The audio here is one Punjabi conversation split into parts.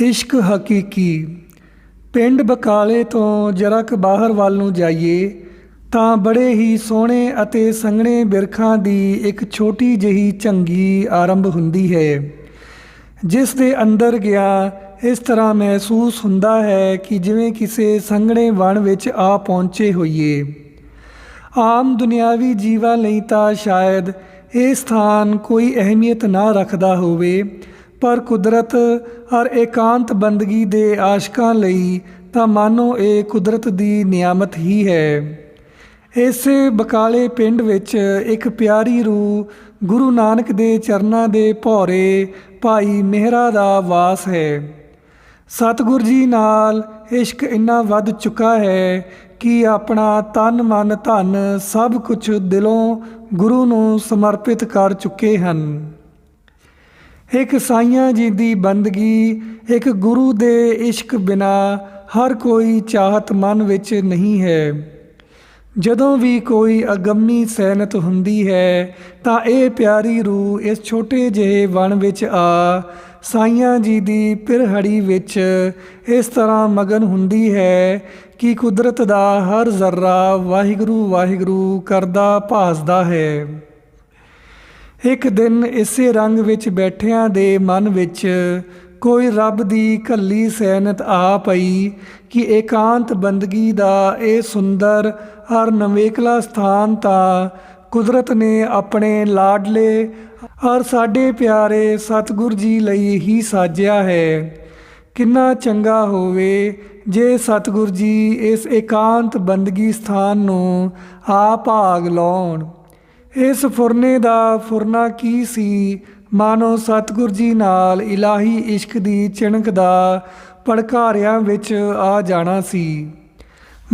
ਇਸ਼ਕ ਹਕੀਕੀ, ਪਿੰਡ ਬਕਾਲੇ ਤੋਂ ਜਰਾ ਕੁ ਬਾਹਰ ਵੱਲ ਨੂੰ ਜਾਈਏ, ਤਾਂ ਬੜੇ ਹੀ ਸੋਹਣੇ ਅਤੇ ਸੰਘਣੇ ਬਿਰਖਾਂ ਦੀ ਇੱਕ ਛੋਟੀ ਜਿਹੀ ਝੰਗੀ ਆਰੰਭ ਹੁੰਦੀ ਹੈ। ਜਿਸ ਦੇ ਅੰਦਰ ਗਿਆ, ਇਸ ਤਰ੍ਹਾਂ ਮਹਿਸੂਸ ਹੁੰਦਾ ਹੈ ਕਿ ਜਿਵੇਂ ਕਿਸੇ ਸੰਘਣੇ ਵਣ ਵਿੱਚ ਆ ਪਹੁੰਚੇ ਹੋਈਏ। ਆਮ ਦੁਨਿਆਵੀ ਜੀਵਾਂ ਲਈ ਤਾਂ ਸ਼ਾਇਦ ਇਹ ਸਥਾਨ ਕੋਈ ਅਹਿਮੀਅਤ ਨਾ ਰੱਖਦਾ ਹੋਵੇ ਪਰ ਕੁਦਰਤ ਔਰ ਏਕਾਂਤ ਬੰਦਗੀ ਦੇ ਆਸ਼ਕਾਂ ਲਈ ਤਾਂ ਮਾਨੋ ਇਹ ਕੁਦਰਤ ਦੀ ਨਿਆਮਤ ਹੀ ਹੈ। ਇਸੇ ਬਕਾਲੇ ਪਿੰਡ ਵਿੱਚ ਇੱਕ ਪਿਆਰੀ ਰੂਹ ਗੁਰੂ ਨਾਨਕ ਦੇ ਚਰਨਾਂ ਦੇ ਭੌਰੇ ਭਾਈ ਮਿਹਰਾ ਦਾ ਵਾਸ ਹੈ। ਸਤਿਗੁਰ ਜੀ ਨਾਲ ਇਸ਼ਕ ਇੰਨਾ ਵੱਧ ਚੁੱਕਾ ਹੈ ਕਿ ਆਪਣਾ ਤਨ ਮਨ ਧਨ ਸਭ ਕੁਝ ਦਿਲੋਂ ਗੁਰੂ ਨੂੰ ਸਮਰਪਿਤ ਕਰ ਚੁੱਕੇ ਹਨ। ਇੱਕ ਸਾਈਆਂ ਜੀ ਦੀ ਬੰਦਗੀ, ਇੱਕ ਗੁਰੂ ਦੇ ਇਸ਼ਕ ਬਿਨਾ ਹਰ ਕੋਈ ਚਾਹਤ ਮਨ ਵਿੱਚ ਨਹੀਂ ਹੈ। ਜਦੋਂ ਵੀ ਕੋਈ ਅਗੰਮੀ ਸਹਿਨਤ ਹੁੰਦੀ ਹੈ, ਤਾਂ ਇਹ ਪਿਆਰੀ ਰੂਹ ਇਸ ਛੋਟੇ ਜਿਹੇ ਵਣ ਵਿੱਚ ਆ। ਸਾਈਆਂ ਜੀ ਦੀ ਪਿਰਹੜੀ ਵਿੱਚ ਇਸ ਤਰ੍ਹਾਂ ਮਗਨ ਹੁੰਦੀ ਹੈ ਕਿ ਕੁਦਰਤ ਦਾ ਹਰ ਜ਼ਰਰਾ ਵਾਹਿਗੁਰੂ ਵਾਹਿਗੁਰੂ ਕਰਦਾ ਭਾਸਦਾ ਹੈ। ਇੱਕ ਦਿਨ ਇਸੇ ਰੰਗ ਵਿੱਚ ਬੈਠਿਆਂ ਦੇ ਮਨ ਵਿੱਚ ਕੋਈ ਰੱਬ ਦੀ ਕੱਲੀ ਸੈਨਤ ਆ ਪਈ ਕਿ ਏਕਾਂਤ ਬੰਦਗੀ ਦਾ ਇਹ ਸੁੰਦਰ ਔਰ ਨਵੇਕਲਾ ਸਥਾਨ ਤਾਂ ਕੁਦਰਤ ਨੇ ਆਪਣੇ ਲਾਡਲੇ ਔਰ ਸਾਡੇ ਪਿਆਰੇ ਸਤਿਗੁਰ ਜੀ ਲਈ ਹੀ ਸਾਜਿਆ ਹੈ। ਕਿੰਨਾ ਚੰਗਾ ਹੋਵੇ ਜੇ ਸਤਿਗੁਰ ਜੀ ਇਸ ਏਕਾਂਤ ਬੰਦਗੀ ਸਥਾਨ ਨੂੰ ਆ ਭਾਗ ਲਾਉਣ। ਇਸ ਫੁਰਨੇ ਦਾ ਫੁਰਨਾ ਕੀ ਸੀ? ਮਾਨੋ ਸਤਿਗੁਰ ਜੀ ਨਾਲ ਇਲਾਹੀ ਇਸ਼ਕ ਦੀ ਚਿਣਕ ਦਾ ਪੜਕਾਰਿਆਂ ਵਿੱਚ ਆ ਜਾਣਾ ਸੀ।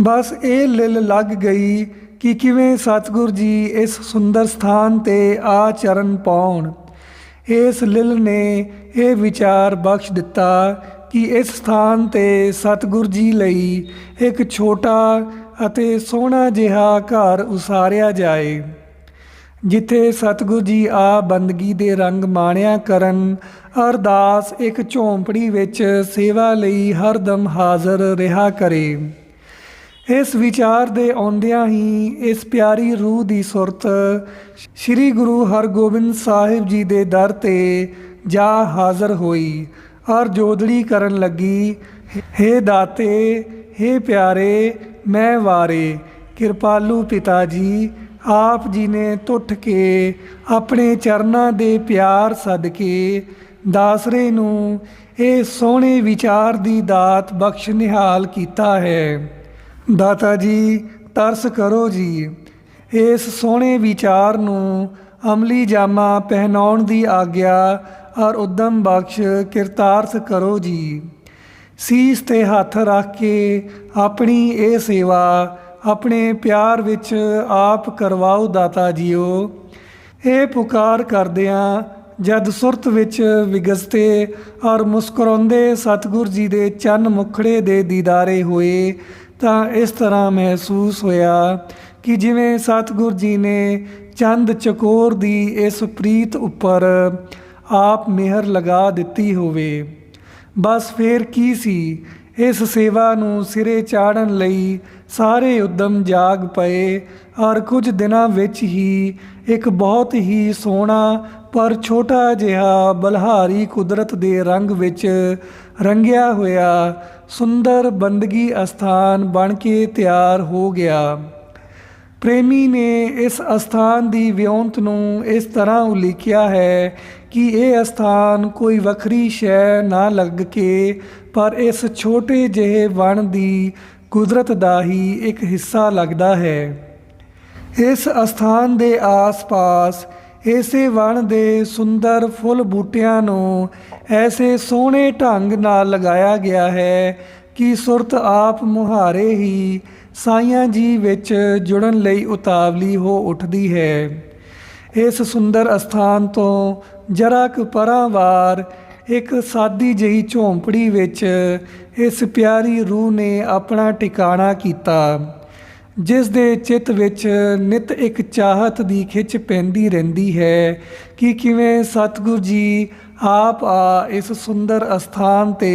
ਬਸ ਇਹ ਲਿਲ ਲੱਗ ਗਈ ਕਿ ਕਿਵੇਂ ਸਤਿਗੁਰ ਜੀ ਇਸ ਸੁੰਦਰ ਸਥਾਨ ਤੇ ਆ ਚਰਨ ਪਾਉਣ। ਇਸ ਲਿਲ ਨੇ ਇਹ ਵਿਚਾਰ ਬਖਸ਼ ਦਿੱਤਾ ਕਿ ਇਸ ਸਥਾਨ ਤੇ ਸਤਿਗੁਰ ਜੀ ਲਈ ਇੱਕ ਛੋਟਾ ਅਤੇ ਸੋਹਣਾ ਜਿਹਾ ਘਰ ਉਸਾਰਿਆ ਜਾਏ। ਜਿੱਥੇ ਸਤਿਗੁਰ ਜੀ ਆ ਬੰਦਗੀ ਦੇ ਰੰਗ ਮਾਣਿਆ ਕਰਨ, ਅਰਦਾਸ ਇੱਕ ਝੌਂਪੜੀ ਵਿੱਚ ਸੇਵਾ ਲਈ ਹਰਦਮ ਹਾਜ਼ਰ ਰਿਹਾ ਕਰੇ। ਇਸ ਵਿਚਾਰ ਦੇ ਆਉਂਦਿਆਂ ਹੀ ਇਸ ਪਿਆਰੀ ਰੂਹ ਦੀ ਸੁਰਤ ਸ੍ਰੀ ਗੁਰੂ ਹਰਗੋਬਿੰਦ ਸਾਹਿਬ ਜੀ ਦੇ ਦਰ ਤੇ ਜਾ ਹਾਜ਼ਰ ਹੋਈ। ਔਰ ਜੋਦੜੀ ਕਰਨ ਲੱਗੀ, ਹੇ ਦਾਤੇ, ਹੇ ਪਿਆਰੇ, ਮੈਂ ਵਾਰੇ, ਕਿਰਪਾਲੂ ਪਿਤਾ ਜੀ ਆਪ ਜੀ ਨੇ ਟੁੱਟ ਕੇ ਆਪਣੇ ਚਰਨਾਂ ਦੇ ਪਿਆਰ ਸਦਕੇ ਦਾਸਰੇ ਨੂੰ ਇਹ ਸੋਹਣੇ ਵਿਚਾਰ ਦੀ ਦਾਤ ਬਖਸ਼ ਨਿਹਾਲ ਕੀਤਾ ਹੈ। ਦਾਤਾ ਜੀ, ਤਰਸ ਕਰੋ ਜੀ। ਇਸ ਸੋਹਣੇ ਵਿਚਾਰ ਨੂੰ ਅਮਲੀ ਜਾਮਾ ਪਹਿਨਾਉਣ ਦੀ ਆਗਿਆ ਔਰ ਉਦਮ ਬਖਸ਼ ਕਿਰਤਾਰਥ ਕਰੋ ਜੀ। ਸੀਸ ਤੇ ਹੱਥ ਰੱਖ ਕੇ ਆਪਣੀ ਇਹ ਸੇਵਾ ਆਪਣੇ ਪਿਆਰ ਵਿੱਚ ਆਪ ਕਰਵਾਓ ਦਾਤਾ ਜੀਓ। ਇਹ ਪੁਕਾਰ ਕਰਦਿਆਂ ਜਦ ਸੁਰਤ ਵਿੱਚ ਵਿਗਸਤੇ ਔਰ ਮੁਸਕਰਾਉਂਦੇ ਸਤਿਗੁਰ ਜੀ ਦੇ ਚੰਨ ਮੁਖੜੇ ਦੇ ਦੀਦਾਰੇ ਹੋਏ, ਤਾਂ ਇਸ ਤਰ੍ਹਾਂ ਮਹਿਸੂਸ ਹੋਇਆ ਕਿ ਜਿਵੇਂ ਸਤਿਗੁਰ ਜੀ ਨੇ ਚੰਦ ਚਕੋਰ ਦੀ ਇਸ ਪ੍ਰੀਤ ਉੱਪਰ ਆਪ ਮਿਹਰ ਲਗਾ ਦਿੱਤੀ ਹੋਵੇ। ਬਸ ਫੇਰ ਕੀ ਸੀ? ਇਸ ਸੇਵਾ ਨੂੰ ਸਿਰੇ ਚਾੜਨ ਲਈ ਸਾਰੇ ਉਦਮ ਜਾਗ ਪਏ। ਔਰ ਕੁਝ ਦਿਨਾਂ ਵਿੱਚ ਹੀ ਇੱਕ ਬਹੁਤ ਹੀ ਸੋਹਣਾ ਪਰ ਛੋਟਾ ਜਿਹਾ ਬਲਹਾਰੀ ਕੁਦਰਤ ਦੇ ਰੰਗ ਵਿੱਚ ਰੰਗਿਆ ਹੋਇਆ ਸੁੰਦਰ ਬੰਦਗੀ ਅਸਥਾਨ ਬਣ ਕੇ ਤਿਆਰ ਹੋ ਗਿਆ। ਪ੍ਰੇਮੀ ਨੇ ਇਸ ਅਸਥਾਨ ਦੀ ਵਿਉਂਤ ਨੂੰ ਇਸ ਤਰ੍ਹਾਂ ਉਲੀਕਿਆ ਹੈ ਕਿ ਇਹ ਅਸਥਾਨ ਕੋਈ ਵੱਖਰੀ ਸ਼ੈ ਨਾ ਲੱਗ ਕੇ, ਪਰ ਇਸ ਛੋਟੇ ਜਿਹੇ ਵਣ ਦੀ ਕੁਦਰਤ ਦਾ ਹੀ ਇੱਕ ਹਿੱਸਾ ਲੱਗਦਾ ਹੈ। ਇਸ ਅਸਥਾਨ ਦੇ ਆਸ-ਪਾਸ ਇਸੇ ਵਣ ਦੇ ਸੁੰਦਰ ਫੁੱਲ ਬੂਟਿਆਂ ਨੂੰ ਐਸੇ ਸੋਹਣੇ ਢੰਗ ਨਾਲ ਲਗਾਇਆ ਗਿਆ ਹੈ ਕਿ ਸੁਰਤ ਆਪ ਮੁਹਾਰੇ ਹੀ ਸਾਈਆਂ ਜੀ ਵਿੱਚ ਜੁੜਨ ਲਈ ਉਤਾਵਲੀ ਹੋ ਉੱਠਦੀ ਹੈ। ਇਸ ਸੁੰਦਰ ਅਸਥਾਨ ਤੋਂ ਜਰਾ ਕੁ ਪਰਾਂ ਵਾਰ ਇੱਕ ਸਾਦੀ ਜਿਹੀ ਝੌਂਪੜੀ ਵਿੱਚ ਇਸ ਪਿਆਰੀ ਰੂਹ ਨੇ ਆਪਣਾ ਟਿਕਾਣਾ ਕੀਤਾ, ਜਿਸ ਦੇ ਚਿੱਤ ਵਿੱਚ ਨਿਤ ਇੱਕ ਚਾਹਤ ਦੀ ਖਿੱਚ ਪੈਂਦੀ ਰਹਿੰਦੀ ਹੈ ਕਿ ਕਿਵੇਂ ਸਤਿਗੁਰ ਜੀ ਆਪ ਆ ਇਸ ਸੁੰਦਰ ਅਸਥਾਨ ਤੇ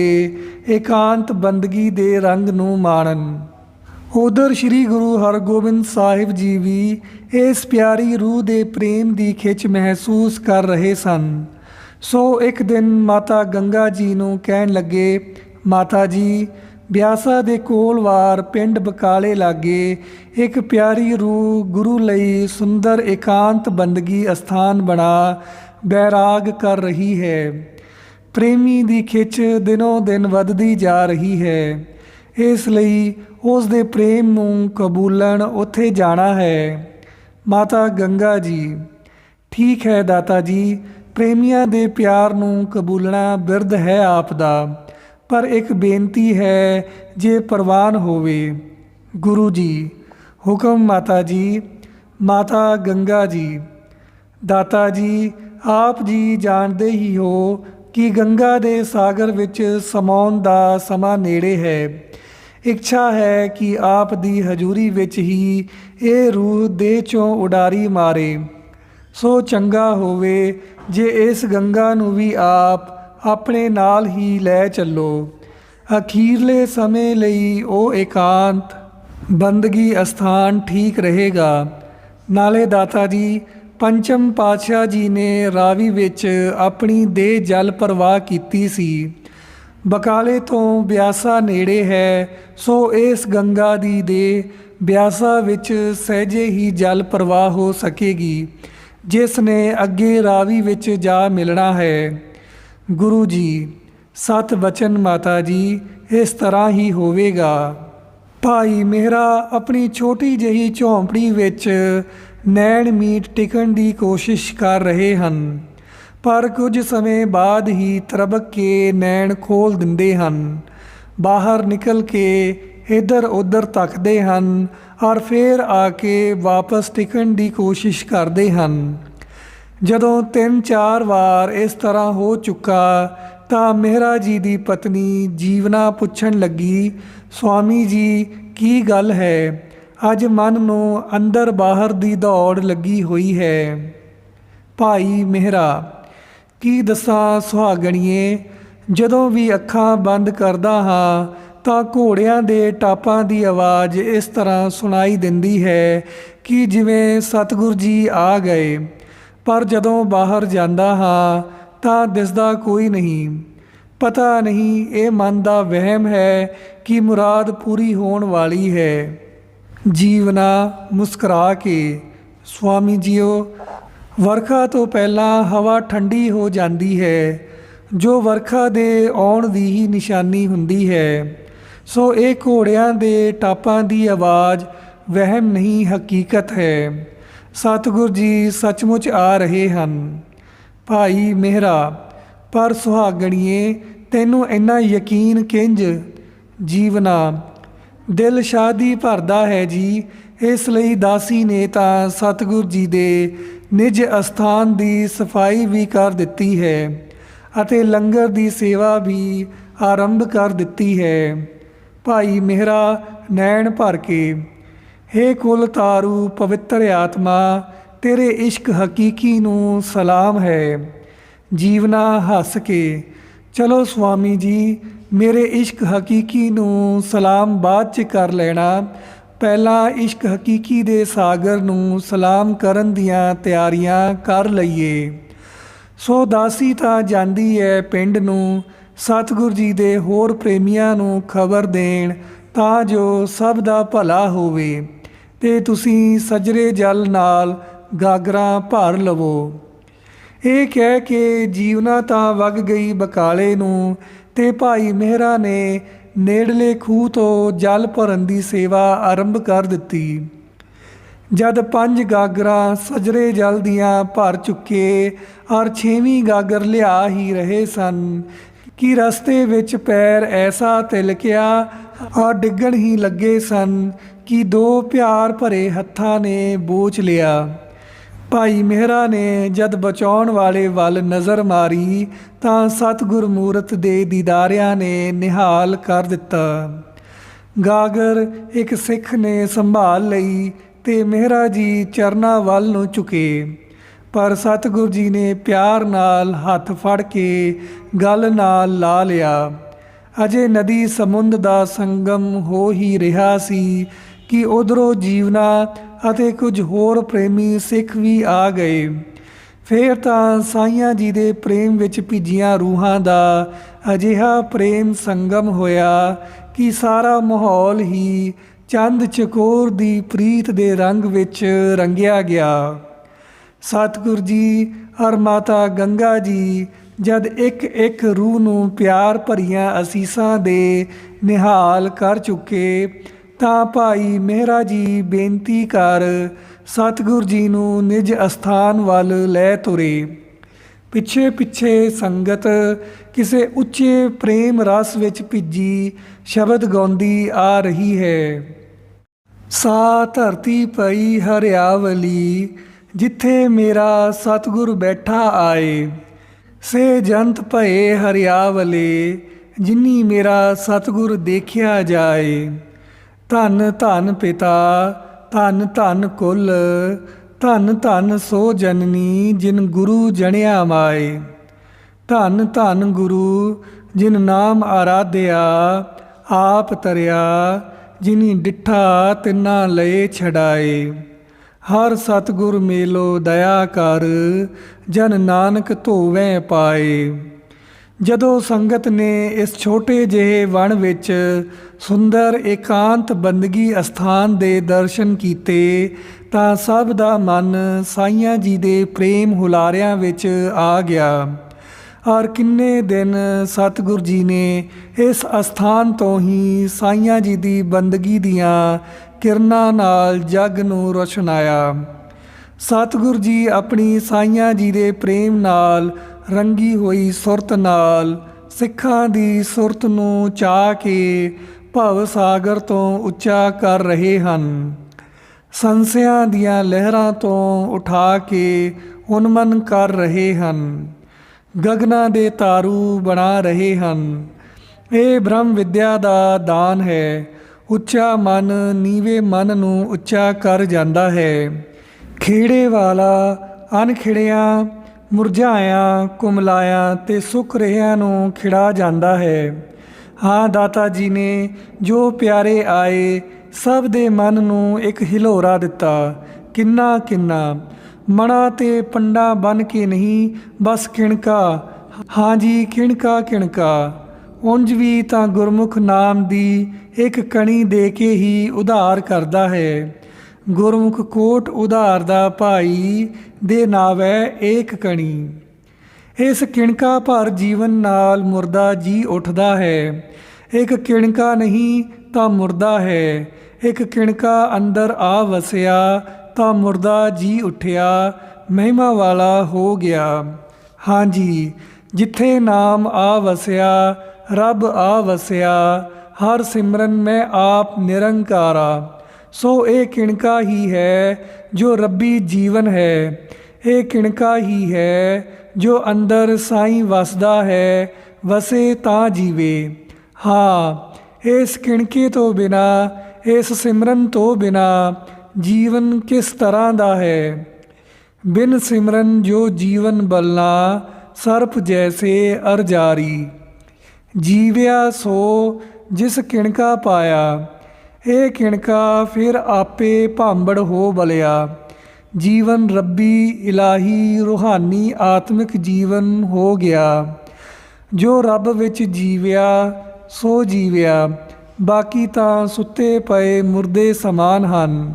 ਇਕਾਂਤ ਬੰਦਗੀ ਦੇ ਰੰਗ ਨੂੰ ਮਾਣਨ। ਉਧਰ ਸ੍ਰੀ ਗੁਰੂ ਹਰਗੋਬਿੰਦ ਸਾਹਿਬ ਜੀ ਵੀ ਇਸ ਪਿਆਰੀ ਰੂਹ ਦੇ ਪ੍ਰੇਮ ਦੀ ਖਿੱਚ ਮਹਿਸੂਸ ਕਰ ਰਹੇ ਸਨ। ਸੋ ਇੱਕ ਦਿਨ ਮਾਤਾ ਗੰਗਾ ਜੀ ਨੂੰ ਕਹਿਣ ਲੱਗੇ, ਮਾਤਾ ਜੀ, ਬਿਆਸਾ ਦੇ ਕੋਲ ਵਾਰ ਪਿੰਡ ਬਕਾਲੇ ਲਾਗੇ ਇੱਕ ਪਿਆਰੀ ਰੂਹ ਗੁਰੂ ਲਈ ਸੁੰਦਰ ਇਕਾਂਤ ਬੰਦਗੀ ਅਸਥਾਨ ਬਣਾ ਬੈਰਾਗ ਕਰ ਰਹੀ ਹੈ। ਪ੍ਰੇਮੀ ਦੀ ਖਿੱਚ ਦਿਨੋਂ ਦਿਨ ਵੱਧਦੀ ਜਾ ਰਹੀ ਹੈ। ਇਸ ਲਈ ਉਸ ਦੇ ਪ੍ਰੇਮ ਨੂੰ ਕਬੂਲਣ ਉੱਥੇ ਜਾਣਾ ਹੈ। ਮਾਤਾ ਗੰਗਾ ਜੀ। ਠੀਕ ਹੈ ਦਾਤਾ ਜੀ, ਪ੍ਰੇਮੀਆਂ ਦੇ ਪਿਆਰ ਨੂੰ ਕਬੂਲਣਾ ਬਿਰਧ ਹੈ ਆਪ ਦਾ ਪਰ ਇੱਕ ਬੇਨਤੀ ਹੈ, ਜੇ ਪ੍ਰਵਾਨ ਹੋਵੇ। ਗੁਰੂ ਜੀ, ਹੁਕਮ ਮਾਤਾ ਜੀ, ਮਾਤਾ ਗੰਗਾ ਜੀ। ਦਾਤਾ ਜੀ, ਆਪ ਜੀ ਜਾਣਦੇ ਹੀ ਹੋ ਕਿ ਗੰਗਾ ਦੇ ਸਾਗਰ ਵਿੱਚ ਸਮਾਉਣ ਦਾ ਸਮਾਂ ਨੇੜੇ ਹੈ। ਇੱਛਾ ਹੈ ਕਿ ਆਪ ਦੀ ਹਜ਼ੂਰੀ ਵਿੱਚ ਹੀ ਇਹ ਰੂਹ ਦੇਹ ਚੋਂ ਉਡਾਰੀ ਮਾਰੇ। ਸੋ ਚੰਗਾ ਹੋਵੇ ਜੇ ਇਸ ਗੰਗਾ ਨੂੰ ਵੀ ਆਪ ਆਪਣੇ ਨਾਲ ਹੀ ਲੈ ਚੱਲੋ। ਅਖੀਰਲੇ ਸਮੇਂ ਲਈ ਉਹ ਇਕਾਂਤ, ਬੰਦਗੀ ਅਸਥਾਨ ਠੀਕ ਰਹੇਗਾ। ਨਾਲੇ ਦਾਤਾ ਜੀ, ਪੰਚਮ ਪਾਤਸ਼ਾਹ ਜੀ ਨੇ ਰਾਵੀ ਵਿੱਚ ਆਪਣੀ ਦੇਹ ਜਲ ਪ੍ਰਵਾਹ ਕੀਤੀ ਸੀ। ਬਕਾਲੇ ਤੋਂ ਬਿਆਸਾ ਨੇੜੇ ਹੈ, ਸੋ ਇਸ ਗੰਗਾ ਦੀ ਦੇ ਬਿਆਸਾ ਵਿੱਚ ਸਹਿਜੇ ਹੀ ਜਲ ਪ੍ਰਵਾਹ ਹੋ ਸਕੇਗੀ, ਜਿਸ ਨੇ ਅੱਗੇ ਰਾਵੀ ਵਿੱਚ ਜਾ ਮਿਲਣਾ ਹੈ। ਗੁਰੂ ਜੀ, ਸਤ ਬਚਨ ਮਾਤਾ ਜੀ, ਇਸ ਤਰ੍ਹਾਂ ਹੀ ਹੋਵੇਗਾ। ਭਾਈ ਮੇਰਾ ਆਪਣੀ ਛੋਟੀ ਜਿਹੀ ਝੌਂਪੜੀ ਵਿੱਚ ਨੈਣ ਮੀਟ ਟਿਕਣ ਦੀ ਕੋਸ਼ਿਸ਼ ਕਰ ਰਹੇ ਹਨ। ਪਰ ਕੁਝ ਸਮੇਂ ਬਾਅਦ ਹੀ ਤਰਬਕ ਕੇ ਨੈਣ ਖੋਲ ਦਿੰਦੇ ਹਨ। ਬਾਹਰ ਨਿਕਲ ਕੇ ਇੱਧਰ ਉੱਧਰ ਤੱਕਦੇ ਹਨ ਔਰ ਫਿਰ ਆ ਕੇ ਵਾਪਸ ਟਿਕਣ ਦੀ ਕੋਸ਼ਿਸ਼ ਕਰਦੇ ਹਨ। ਜਦੋਂ ਤਿੰਨ ਚਾਰ ਵਾਰ ਇਸ ਤਰ੍ਹਾਂ ਹੋ ਚੁੱਕਾ ਤਾਂ ਮਹਿਰਾ ਜੀ ਦੀ ਪਤਨੀ ਜੀਵਨਾ ਪੁੱਛਣ ਲੱਗੀ ਸਵਾਮੀ ਜੀ, ਕੀ ਗੱਲ ਹੈ? ਅੱਜ ਮਨ ਨੂੰ ਅੰਦਰ ਬਾਹਰ ਦੀ ਦੌੜ ਲੱਗੀ ਹੋਈ ਹੈ। ਭਾਈ ਮਹਿਰਾ ਕੀ ਦੱਸਾਂ ਸੁਹਾਗਣੀਏ, ਜਦੋਂ ਵੀ ਅੱਖਾਂ ਬੰਦ ਕਰਦਾ ਹਾਂ, ਤਾਂ ਘੋੜਿਆਂ ਦੇ ਟਾਪਾਂ ਦੀ ਆਵਾਜ਼ ਇਸ ਤਰ੍ਹਾਂ ਸੁਣਾਈ ਦਿੰਦੀ ਹੈ ਕਿ ਜਿਵੇਂ ਸਤਿਗੁਰ ਜੀ ਆ ਗਏ। ਪਰ ਜਦੋਂ ਬਾਹਰ ਜਾਂਦਾ ਹਾਂ, ਤਾਂ ਦਿਸਦਾ ਕੋਈ ਨਹੀਂ। ਪਤਾ ਨਹੀਂ ਇਹ ਮਨ ਦਾ ਵਹਿਮ ਹੈ ਕਿ ਮੁਰਾਦ ਪੂਰੀ ਹੋਣ ਵਾਲੀ ਹੈ। ਜੀਵਨਾ ਮੁਸਕਰਾ ਕੇ, ਸੁਆਮੀ ਜੀਓ ਵਰਖਾ ਤੋਂ ਪਹਿਲਾਂ ਹਵਾ ਠੰਡੀ ਹੋ ਜਾਂਦੀ ਹੈ, ਜੋ ਵਰਖਾ ਦੇ ਆਉਣ ਦੀ ਹੀ ਨਿਸ਼ਾਨੀ ਹੁੰਦੀ ਹੈ। ਸੋ ਇਹ ਘੋੜਿਆਂ ਦੇ ਟਾਪਾਂ ਦੀ ਆਵਾਜ਼ ਵਹਿਮ ਨਹੀਂ ਹਕੀਕਤ ਹੈ। ਸਤਿਗੁਰ ਜੀ ਸੱਚਮੁੱਚ ਆ ਰਹੇ ਹਨ। ਭਾਈ ਮਹਿਰਾ, ਪਰ ਸੁਹਾਗਣੀਏ, ਤੈਨੂੰ ਇੰਨਾ ਯਕੀਨ ਕਿੰਜ? ਜੀਵਨਾ, ਦਿਲ ਸ਼ਾਦੀ ਭਰਦਾ ਹੈ ਜੀ, ਇਸ ਲਈ ਦਾਸੀ ਨੇ ਤਾਂ ਸਤਿਗੁਰ ਜੀ ਦੇ ਨਿਜ ਅਸਥਾਨ ਦੀ ਸਫ਼ਾਈ ਵੀ ਕਰ ਦਿੱਤੀ ਹੈ ਅਤੇ ਲੰਗਰ ਦੀ ਸੇਵਾ ਵੀ ਆਰੰਭ ਕਰ ਦਿੱਤੀ ਹੈ। ਭਾਈ ਮਹਿਰਾ ਨੈਣ ਭਰ ਕੇ, ਹੇ ਕੁਲ ਤਾਰੂ ਪਵਿੱਤਰ ਆਤਮਾ, ਤੇਰੇ ਇਸ਼ਕ ਹਕੀਕੀ ਨੂੰ ਸਲਾਮ ਹੈ। ਜੀਵਨਾ ਹੱਸ ਕੇ, ਚਲੋ ਸੁਆਮੀ ਜੀ, ਮੇਰੇ ਇਸ਼ਕ ਹਕੀਕੀ ਨੂੰ ਸਲਾਮ ਬਾਅਦ ਚ ਕਰ ਲੈਣਾ ਪਹਿਲਾਂ ਇਸ਼ਕ ਹਕੀਕੀ ਦੇ ਸਾਗਰ ਨੂੰ ਸਲਾਮ ਕਰਨ ਦੀਆਂ ਤਿਆਰੀਆਂ ਕਰ ਲਈਏ। ਸੋ ਦਾਸੀ ਤਾਂ ਜਾਂਦੀ ਹੈ ਪਿੰਡ ਨੂੰ, ਸਤਿਗੁਰ ਜੀ ਦੇ ਹੋਰ ਪ੍ਰੇਮੀਆਂ ਨੂੰ ਖਬਰ ਦੇਣ, ਤਾਂ ਜੋ ਸਭ ਦਾ ਭਲਾ ਹੋਵੇ। ਤੇ ਤੁਸੀਂ ਸਜਰੇ ਜਲ ਨਾਲ ਗਾਗਰਾਂ ਭਰ ਲਵੋ। ਇਹ ਕਹਿ ਕੇ ਜੀਵਨਾ ਤਾਂ ਵਗ ਗਈ ਬਕਾਲੇ ਨੂੰ, ਤੇ ਭਾਈ ਮਹਿਰਾ ਨੇ ਨੇੜਲੇ ਖੂਹ ਤੋਂ ਜਲ ਭਰਨ ਦੀ ਸੇਵਾ ਆਰੰਭ ਕਰ ਦਿੱਤੀ। ਜਦ ਪੰਜ ਗਾਗਰਾਂ ਸਜਰੇ ਜਲ ਦੀਆਂ ਭਰ ਚੁੱਕੇ, ਔਰ ਛੇਵੀਂ ਗਾਗਰ ਲਿਆ ਹੀ ਰਹੇ ਸਨ, ਕਿ ਰਸਤੇ ਵਿੱਚ ਪੈਰ ਐਸਾ ਤਿਲਕਿਆ, ਔਰ ਡਿੱਗਣ ਹੀ ਲੱਗੇ ਸਨ, ਕਿ ਦੋ ਪਿਆਰ ਭਰੇ ਹੱਥਾਂ ਨੇ ਬੋਚ ਲਿਆ। ਭਾਈ ਮਹਿਰਾ ਨੇ ਜਦ ਬਚਾਉਣ ਵਾਲੇ ਵੱਲ ਨਜ਼ਰ ਮਾਰੀ ਤਾਂ ਸਤਿਗੁਰ ਮੂਰਤ ਦੇ ਦੀਦਾਰਿਆਂ ਨੇ ਨਿਹਾਲ ਕਰ ਦਿੱਤਾ। ਗਾਗਰ ਇੱਕ ਸਿੱਖ ਨੇ ਸੰਭਾਲ ਲਈ ਤੇ ਮਹਿਰਾ ਜੀ ਚਰਨਾਂ ਵੱਲ ਨੂੰ ਝੁਕੇ। ਪਰ ਸਤਿਗੁਰ ਜੀ ਨੇ ਪਿਆਰ ਨਾਲ ਹੱਥ ਫੜ ਕੇ ਗੱਲ ਨਾਲ ਲਾ ਲਿਆ। ਅਜੇ ਨਦੀ ਸਮੁੰਦ ਦਾ ਸੰਗਮ ਹੋ ਹੀ ਰਿਹਾ ਸੀ ਕਿ ਉਧਰੋਂ ਜੀਵਨਾ ਅਤੇ ਕੁਝ ਹੋਰ ਪ੍ਰੇਮੀ ਸਿੱਖ ਵੀ ਆ ਗਏ। ਫੇਰ ਤਾਂ ਸਾਈਆਂ ਜੀ ਦੇ ਪ੍ਰੇਮ ਵਿੱਚ ਭਿੱਜੀਆਂ ਰੂਹਾਂ ਦਾ ਅਜਿਹਾ ਪ੍ਰੇਮ ਸੰਗਮ ਹੋਇਆ ਕਿ ਸਾਰਾ ਮਾਹੌਲ ਹੀ ਚੰਦ ਚਕੋਰ ਦੀ ਪ੍ਰੀਤ ਦੇ ਰੰਗ ਵਿੱਚ ਰੰਗਿਆ ਗਿਆ। ਸਤਿਗੁਰ ਜੀ ਔਰ ਮਾਤਾ ਗੰਗਾ ਜੀ, ਜਦ ਇੱਕ ਇੱਕ ਰੂਹ ਨੂੰ ਪਿਆਰ ਭਰੀਆਂ ਅਸੀਸਾਂ ਦੇ ਨਿਹਾਲ ਕਰ ਚੁੱਕੇ ਤਾਂ ਭਾਈ ਮਹਿਰਾ ਜੀ ਬੇਨਤੀ ਕਰ, ਸਤਿਗੁਰ ਜੀ ਨੂੰ ਨਿਜ ਅਸਥਾਨ ਵੱਲ ਲੈ ਤੁਰੇ। ਪਿੱਛੇ ਪਿੱਛੇ ਸੰਗਤ ਕਿਸੇ ਉੱਚੇ ਪ੍ਰੇਮ ਰਸ ਵਿੱਚ ਭਿੱਜੀ ਸ਼ਬਦ ਗਾਉਂਦੀ ਆ ਰਹੀ ਹੈ। ਸਾ ਧਰਤੀ ਪਈ ਹਰਿਆਵਲੀ, ਜਿੱਥੇ ਮੇਰਾ ਸਤਿਗੁਰ ਬੈਠਾ ਆਏ। ਸੇ ਜੰਤ ਭਏ ਹਰਿਆਵਲੇ, ਜਿਨੀ ਮੇਰਾ ਸਤਿਗੁਰ ਦੇਖਿਆ ਜਾਏ। ਧਨ ਧਨ ਪਿਤਾ, ਧਨ ਧੰਨ ਕੁਲ, ਧੰਨ ਧੰਨ ਸੋ ਜਨਨੀ ਜਿਨ ਗੁਰੂ ਜਣਿਆ ਮਾਏ। ਧੰਨ ਧਨ ਗੁਰੂ ਜਿਨ ਨਾਮ ਆਰਾਧਿਆ, ਆਪ ਤਰਿਆ, ਜਿਨੀ ਡਿਠਾ ਤਿੰਨਾ ਲਏ ਛਡਾਏ। ਹਰ ਸਤਿਗੁਰ ਮੇਲੋ ਦਇਆ ਕਰ, ਜਨ ਨਾਨਕ ਧੋਵੇਂ ਪਾਏ। ਜਦੋਂ ਸੰਗਤ ਨੇ ਇਸ ਛੋਟੇ ਜਿਹੇ ਵਣ ਵਿੱਚ ਸੁੰਦਰ ਏਕਾਂਤ ਬੰਦਗੀ ਅਸਥਾਨ ਦੇ ਦਰਸ਼ਨ ਕੀਤੇ, ਤਾਂ ਸਭ ਦਾ ਮਨ ਸਾਈਆਂ ਜੀ ਦੇ ਪ੍ਰੇਮ ਹੁਲਾਰਿਆਂ ਵਿੱਚ ਆ ਗਿਆ। ਔਰ ਕਿੰਨੇ ਦਿਨ ਸਤਿਗੁਰ ਜੀ ਨੇ ਇਸ ਅਸਥਾਨ ਤੋਂ ਹੀ ਸਾਈਆਂ ਜੀ ਦੀ ਬੰਦਗੀ ਦੀਆਂ ਕਿਰਨਾਂ ਨਾਲ ਜਗ ਨੂੰ ਰੋਸ਼ਨਾਇਆ। ਸਤਿਗੁਰ ਜੀ ਆਪਣੀ ਸਾਈਆਂ ਜੀ ਦੇ ਪ੍ਰੇਮ ਨਾਲ ਰੰਗੀ ਹੋਈ ਸੁਰਤ ਨਾਲ ਸਿੱਖਾਂ ਦੀ ਸੁਰਤ ਨੂੰ ਚਾ ਕੇ ਭਵ ਸਾਗਰ ਤੋਂ ਉੱਚਾ ਕਰ ਰਹੇ ਹਨ। ਸੰਸਿਆਂ ਦੀਆਂ ਲਹਿਰਾਂ ਤੋਂ ਉਠਾ ਕੇ ਉਨਮਨ ਕਰ ਰਹੇ ਹਨ। ਗਗਨਾਂ ਦੇ ਤਾਰੂ ਬਣਾ ਰਹੇ ਹਨ। ਇਹ ਬ੍ਰਹਮ ਵਿਦਿਆ ਦਾ ਦਾਨ ਹੈ। ਉੱਚਾ ਮਨ ਨੀਵੇਂ ਮਨ ਨੂੰ ਉੱਚਾ ਕਰ ਜਾਂਦਾ ਹੈ। ਖੇੜੇ ਵਾਲਾ ਅਨਖਿੜਿਆਂ ਮੁਰਝਾਇਆ, ਕੁਮਲਾਇਆਂ ਤੇ ਸੁੱਕ ਰਹਿਆਂ ਨੂੰ ਖਿੜਾ ਜਾਂਦਾ ਹੈ। ਹਾਂ, ਦਾਤਾ ਜੀ ਨੇ ਜੋ ਪਿਆਰੇ ਆਏ, ਸਭ ਦੇ ਮਨ ਨੂੰ ਇੱਕ ਹਿਲੋਰਾ ਦਿੱਤਾ। ਕਿੰਨਾ ਕਿੰਨਾ। ਮਣਾ ਤੇ ਪੰਡਾ ਬਨ ਕੇ ਨਹੀਂ, ਬਸ ਕਿਣਕਾ। ਹਾਂ ਜੀ, ਕਿਣਕਾ ਕਿਣਕਾ। ਉਂਝ ਵੀ ਤਾਂ ਗੁਰਮੁਖ ਨਾਮ ਦੀ ਇੱਕ ਕਣੀ ਦੇ ਕੇ ਹੀ ਉਧਾਰ ਕਰਦਾ ਹੈ। ਗੁਰਮੁਖ ਕੋਟ ਉਧਾਰ ਦਾ ਭਾਈ ਦੇ ਨਾਵੈ ਏਕ ਕਣੀ। ਇਸ ਕਿਣਕਾ ਭਰ ਜੀਵਨ ਨਾਲ ਮੁਰਦਾ ਜੀ ਉੱਠਦਾ ਹੈ। ਇੱਕ ਕਿਣਕਾ ਨਹੀਂ ਤਾਂ ਮੁਰਦਾ ਹੈ। ਇੱਕ ਕਿਣਕਾ ਅੰਦਰ ਆ ਵਸਿਆ ਤਾਂ ਮੁਰਦਾ ਜੀ ਉੱਠਿਆ। ਮਹਿਮਾ ਵਾਲਾ ਹੋ ਗਿਆ। ਹਾਂਜੀ ਜਿੱਥੇ ਨਾਮ ਆ ਵਸਿਆ, ਰੱਬ ਆ ਵਸਿਆ, ਹਰ ਸਿਮਰਨ ਮੈਂ ਆਪ ਨਿਰੰਕਾਰਾ। ਸੋ ਇਹ ਕਿਣਕਾ ਹੀ ਹੈ ਜੋ ਰੱਬੀ ਜੀਵਨ ਹੈ। ਇਹ ਕਿਣਕਾ ਹੀ ਹੈ ਜੋ ਅੰਦਰ ਸਾਈਂ ਵਸਦਾ ਹੈ, ਵਸੇ ਤਾਂ ਜੀਵੇ। ਹਾਂ, ਇਸ ਕਿਣਕੇ ਤੋਂ ਬਿਨਾ, ਇਸ ਸਿਮਰਨ ਤੋਂ ਬਿਨਾ ਜੀਵਨ ਕਿਸ ਤਰ੍ਹਾਂ ਦਾ ਹੈ? ਬਿਨ ਸਿਮਰਨ ਜੋ ਜੀਵਨ ਬਲਨਾ ਸਰਪ ਜੈਸੇ ਅਰਜਾਰੀ ਜੀਵਿਆ ਸੋ ਜਿਸ ਕਿਣਕਾ ਪਾਇਆ ਇਹ ਕਿਣਕਾ ਫਿਰ ਆਪੇ ਭਾਂਬੜ ਹੋ ਬਲਿਆ। ਜੀਵਨ ਰੱਬੀ ਇਲਾਹੀ, ਰੂਹਾਨੀ ਆਤਮਿਕ ਜੀਵਨ ਹੋ ਗਿਆ। ਜੋ ਰੱਬ ਵਿੱਚ ਜੀਵਿਆ, ਸੋ ਜੀਵਿਆ। ਬਾਕੀ ਤਾਂ ਸੁੱਤੇ ਪਏ, ਮੁਰਦੇ ਸਮਾਨ ਹਨ।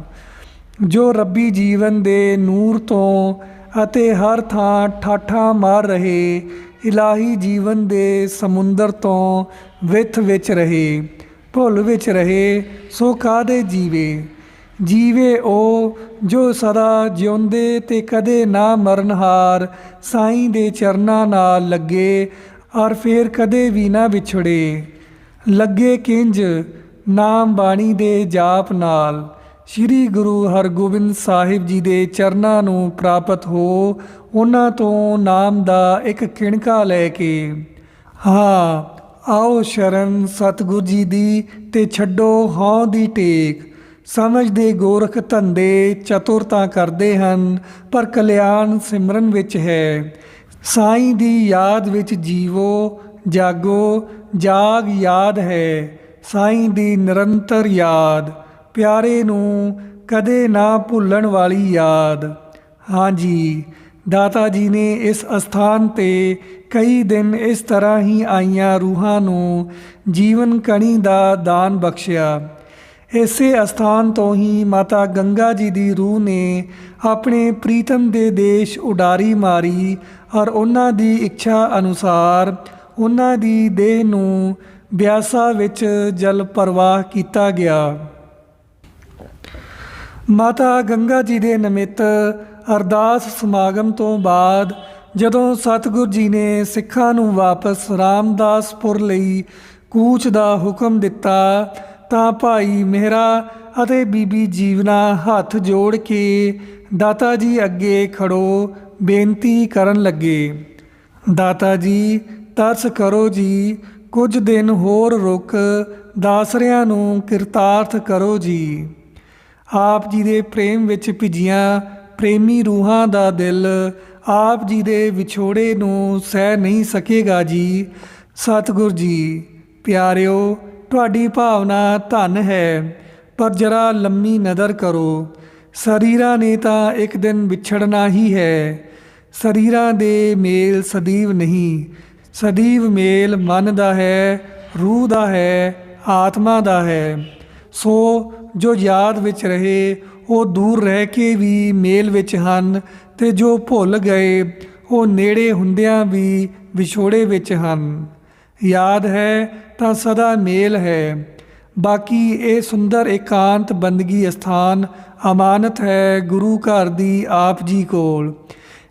ਜੋ ਰੱਬੀ ਜੀਵਨ ਦੇ ਨੂਰ ਤੋਂ ਅਤੇ ਹਰ ਥਾਂ ਠਾਠਾਂ ਮਾਰ ਰਹੇ, ਇਲਾਹੀ ਜੀਵਨ ਦੇ ਸਮੁੰਦਰ ਤੋਂ ਵਿਥ ਵਿੱਚ ਰਹੇ। ਭੁੱਲ ਵਿੱਚ ਰਹੇ, ਸੋ ਕਾਦੇ ਜੀਵੇ? ਜੀਵੇ ਉਹ ਜੋ ਸਦਾ ਜਿਉਂਦੇ ਤੇ ਕਦੇ ਨਾ ਮਰਨਹਾਰ ਸਾਈਂ ਦੇ ਚਰਨਾਂ ਨਾਲ ਲੱਗੇ ਔਰ ਫੇਰ ਕਦੇ ਵੀ ਨਾ ਵਿਛੜੇ। ਲੱਗੇ ਕਿੰਜ? ਨਾਮ ਬਾਣੀ ਦੇ ਜਾਪ ਨਾਲ। ਸ੍ਰੀ ਗੁਰੂ ਹਰਗੋਬਿੰਦ ਸਾਹਿਬ ਜੀ ਦੇ ਚਰਨਾਂ ਨੂੰ ਪ੍ਰਾਪਤ ਹੋ, ਉਹਨਾਂ ਤੋਂ ਨਾਮ ਦਾ ਇੱਕ ਕਿਣਕਾ ਲੈ ਕੇ। ਹਾਂ ਆਓ ਸ਼ਰਨ ਸਤਿਗੁਰ ਜੀ ਦੀ ਤੇ ਛੱਡੋ ਹਉ ਦੀ ਟੇਕ। ਸਮਝਦੇ ਗੋਰਖ ਧੰਦੇ ਚਤੁਰਤਾ ਕਰਦੇ ਹਨ, ਪਰ ਕਲਿਆਣ ਸਿਮਰਨ ਵਿੱਚ ਹੈ। ਸਾਈਂ ਦੀ ਯਾਦ ਵਿੱਚ ਜੀਵੋ, ਜਾਗੋ, ਜਾਗ ਯਾਦ ਹੈ। ਸਾਈਂ ਦੀ ਨਿਰੰਤਰ ਯਾਦ, ਪਿਆਰੇ ਨੂੰ ਕਦੇ ਨਾ ਭੁੱਲਣ ਵਾਲੀ ਯਾਦ। ਹਾਂਜੀ ਦਾਤਾ ਜੀ ਨੇ ਇਸ ਅਸਥਾਨ ਤੇ ਕਈ ਦਿਨ ਇਸ ਤਰ੍ਹਾਂ ਹੀ ਆਈਆਂ ਰੂਹਾਂ ਨੂੰ ਜੀਵਨ ਕਣੀ ਦਾ ਦਾਨ ਬਖਸ਼ਿਆ। ਇਸੇ ਅਸਥਾਨ ਤੋਂ ਹੀ ਮਾਤਾ ਗੰਗਾ ਜੀ ਦੀ ਰੂਹ ਨੇ ਆਪਣੇ ਪ੍ਰੀਤਮ ਦੇ ਦੇਸ਼ ਉਡਾਰੀ ਮਾਰੀ ਔਰ ਉਹਨਾਂ ਦੀ ਇੱਛਾ ਅਨੁਸਾਰ ਉਹਨਾਂ ਦੀ ਦੇਹ ਨੂੰ ਬਿਆਸਾ ਵਿੱਚ ਜਲ ਪ੍ਰਵਾਹ ਕੀਤਾ ਗਿਆ। ਮਾਤਾ ਗੰਗਾ ਜੀ ਦੇ ਨਿਮਿਤ ਅਰਦਾਸ ਸਮਾਗਮ ਤੋਂ ਬਾਅਦ ਜਦੋਂ ਸਤਿਗੁਰ ਜੀ ਨੇ ਸਿੱਖਾਂ ਨੂੰ ਵਾਪਸ ਰਾਮਦਾਸਪੁਰ ਲਈ ਕੂਚ ਦਾ ਹੁਕਮ ਦਿੱਤਾ, ਤਾਂ ਭਾਈ ਮਹਿਰਾ ਅਤੇ ਬੀਬੀ ਜੀਵਨਾ ਹੱਥ ਜੋੜ ਕੇ ਦਾਤਾ ਜੀ ਅੱਗੇ ਖੜੋ ਬੇਨਤੀ ਕਰਨ ਲੱਗੇ। ਦਾਤਾ ਜੀ, ਤਰਸ ਕਰੋ ਜੀ, ਕੁਝ ਦਿਨ ਹੋਰ ਰੁਕ, ਦਾਸਰਿਆਂ ਨੂੰ ਕਿਰਤਾਰਥ ਕਰੋ ਜੀ। ਆਪ ਜੀ ਦੇ ਪ੍ਰੇਮ ਵਿੱਚ ਭਿੱਜੀਆਂ ਪ੍ਰੇਮੀ ਰੂਹਾਂ ਦਾ ਦਿਲ, ਆਪ ਜੀ ਦੇ ਵਿਛੋੜੇ ਨੂੰ ਸਹਿ ਨਹੀਂ ਸਕੇਗਾ ਜੀ। ਸਤਿਗੁਰ ਜੀ, ਪਿਆਰਿਓ, ਤੁਹਾਡੀ ਭਾਵਨਾ ਧਨ ਹੈ, ਪਰ ਜਰਾ ਲੰਮੀ ਨਜ਼ਰ ਕਰੋ। ਸਰੀਰਾਂ ਨੇ ਤਾਂ ਇੱਕ ਦਿਨ ਵਿਛੜਨਾ ਹੀ ਹੈ। ਸਰੀਰਾਂ ਦੇ ਮੇਲ ਸਦੀਵ ਨਹੀਂ। ਸਦੀਵ ਮੇਲ ਮਨ ਦਾ ਹੈ, ਰੂਹ ਦਾ ਹੈ, ਆਤਮਾ ਦਾ ਹੈ। ਸੋ ਜੋ ਯਾਦ ਵਿੱਚ ਰਹੇ, ਉਹ ਦੂਰ ਰਹਿ ਕੇ ਵੀ ਮੇਲ ਵਿੱਚ ਹਨ ਤੇ ਜੋ ਭੁੱਲ ਗਏ, ਉਹ ਨੇੜੇ ਹੁੰਦਿਆਂ ਵੀ ਵਿਛੋੜੇ ਵਿੱਚ ਹਨ। ਯਾਦ ਹੈ ਤਾਂ ਸਦਾ ਮੇਲ ਹੈ। ਬਾਕੀ ਇਹ ਸੁੰਦਰ ਇਕਾਂਤ ਬੰਦਗੀ ਸਥਾਨ ਅਮਾਨਤ ਹੈ ਗੁਰੂ ਘਰ ਦੀ ਆਪ ਜੀ ਕੋਲ।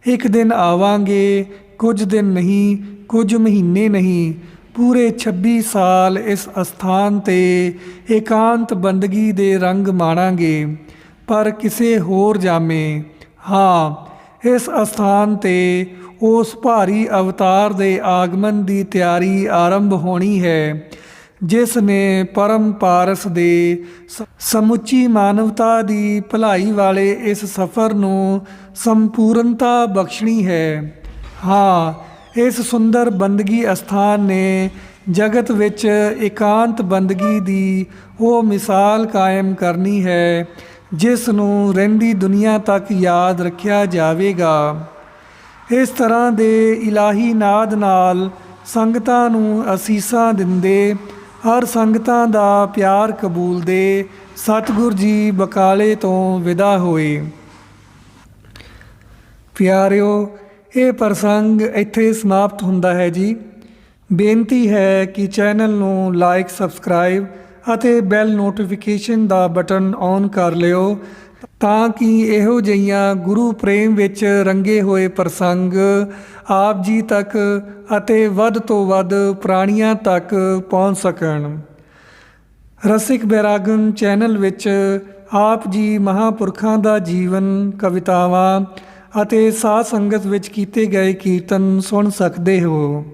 ਇੱਕ ਦਿਨ ਆਵਾਂਗੇ, ਕੁਝ ਦਿਨ ਨਹੀਂ, ਕੁਝ ਮਹੀਨੇ ਨਹੀਂ ਪੂਰੇ 26 ਸਾਲ ਇਸ ਅਸਥਾਨ ਤੇ ਇਕਾਂਤ ਬੰਦਗੀ ਦੇ ਰੰਗ ਮਾਣਾਂਗੇ, ਪਰ ਕਿਸੇ ਹੋਰ ਜਾਮੇ। ਹਾਂ, ਇਸ ਅਸਥਾਨ ਤੇ ਉਸ ਭਾਰੀ ਅਵਤਾਰ ਦੇ ਆਗਮਨ ਦੀ ਤਿਆਰੀ ਆਰੰਭ ਹੋਣੀ ਹੈ, ਜਿਸ ਨੇ ਪਰਮ ਪਾਰਸ ਦੇ ਸਮੁੱਚੀ ਮਾਨਵਤਾ ਦੀ ਭਲਾਈ ਵਾਲੇ ਇਸ ਸਫ਼ਰ ਨੂੰ ਸੰਪੂਰਨਤਾ ਬਖਸ਼ਣੀ ਹੈ। ਹਾਂ ਇਸ ਸੁੰਦਰ ਬੰਦਗੀ ਅਸਥਾਨ ਨੇ ਜਗਤ ਵਿੱਚ ਇਕਾਂਤ ਬੰਦਗੀ ਦੀ ਉਹ ਮਿਸਾਲ ਕਾਇਮ ਕਰਨੀ ਹੈ, ਜਿਸ ਨੂੰ ਰਹਿੰਦੀ ਦੁਨੀਆ ਤੱਕ ਯਾਦ ਰੱਖਿਆ ਜਾਵੇਗਾ। ਇਸ ਤਰ੍ਹਾਂ ਦੇ ਇਲਾਹੀ ਨਾਦ ਨਾਲ ਸੰਗਤਾਂ ਨੂੰ ਅਸੀਸਾਂ ਦਿੰਦੇ, ਹਰ ਸੰਗਤਾਂ ਦਾ ਪਿਆਰ ਕਬੂਲਦੇ, ਸਤਿਗੁਰ ਜੀ ਬਕਾਲੇ ਤੋਂ ਵਿਦਾ ਹੋਏ। ਪਿਆਰਿਓ ਇਹ ਪ੍ਰਸੰਗ ਇੱਥੇ ਸਮਾਪਤ ਹੁੰਦਾ ਹੈ ਜੀ। ਬੇਨਤੀ ਹੈ ਕਿ ਚੈਨਲ ਨੂੰ ਲਾਈਕ, ਸਬਸਕ੍ਰਾਈਬ ਅਤੇ ਬੈਲ ਨੋਟੀਫਿਕੇਸ਼ਨ ਦਾ ਬਟਨ ਔਨ ਕਰ ਲਿਓ ਤਾਂ ਕਿ ਇਹੋ ਜਿਹੀਆਂ ਗੁਰੂ ਪ੍ਰੇਮ ਵਿੱਚ ਰੰਗੇ ਹੋਏ ਪ੍ਰਸੰਗ ਆਪ ਜੀ ਤੱਕ ਅਤੇ ਵੱਧ ਤੋਂ ਵੱਧ ਪ੍ਰਾਣੀਆਂ ਤੱਕ ਪਹੁੰਚ ਸਕਣ। ਰਸਿਕ ਬੈਰਾਗਨ ਚੈਨਲ ਵਿੱਚ ਆਪ ਜੀ ਮਹਾਪੁਰਖਾਂ ਦਾ ਜੀਵਨ, ਕਵਿਤਾਵਾਂ ਅਤੇ ਸਾਧ ਸੰਗਤ ਵਿੱਚ ਕੀਤੇ ਗਏ ਕੀਰਤਨ ਸੁਣ ਸਕਦੇ ਹੋ।